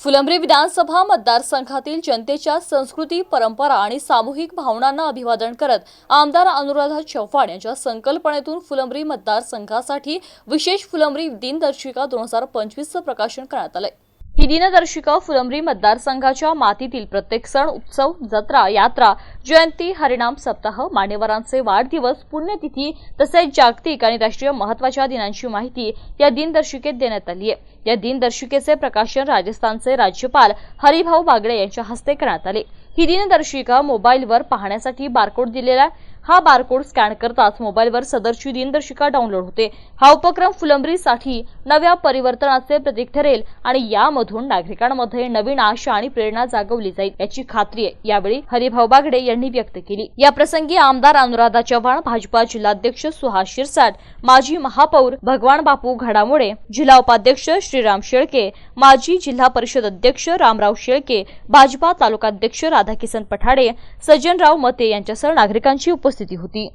फुलंब्री विधानसभा मतदारसंघातील जनतेच्या संस्कृती परंपरा आणि सामूहिक भावनांना अभिवादन करत आमदार अनुराधा चव्हाण यांच्या संकल्पनेतून फुलंब्री मतदारसंघासाठी विशेष फुलंब्री दिनदर्शिका दोन हजार पंचवीसचं प्रकाशन करण्यात आलंय. ही दिनदर्शिका फुलंब्री मतदारसंघाच्या मातीतील प्रत्येक सण उत्सव जत्रा यात्रा जयंती हरिणाम सप्ताह मान्यवरांचे वाढदिवस पुण्यतिथी तसेच जागतिक आणि राष्ट्रीय महत्त्वाच्या दिनांची माहिती या दिनदर्शिकेत देण्यात आली आहे. या दिनदर्शिकेचे प्रकाशन राजस्थानचे राज्यपाल हरिभाऊ बागडे यांच्या हस्ते करण्यात आले. ही दिनदर्शिका मोबाईलवर पाहण्यासाठी बारकोड दिलेला आहे हा बारकोड स्कॅन करताच मोबाईलवर सदरची दिनदर्शिका डाउनलोड होते. हा उपक्रम फुलंब्रीसाठी नव्या परिवर्तनाचे प्रतीक ठरेल आणि यामधून नागरिकांमध्ये नवीन आशा आणि प्रेरणा जागवली जाईल याची खात्री आहे. यावेळी हरिभाऊ बागडे यांनी व्यक्त केली. या प्रसंगी आमदार अनुराधा चव्हाण भाजपा जिल्हाध्यक्ष सुहास शिरसाट माजी महापौर भगवान बापू घडामोडे जिल्हा उपाध्यक्ष श्रीराम शेळके माजी जिल्हा परिषद अध्यक्ष रामराव शेळके भाजपा तालुकाध्यक्ष राधाकिसन पठाडे सज्जनराव मते यांच्यासह नागरिकांची उपस्थिती परिस्थिती होती.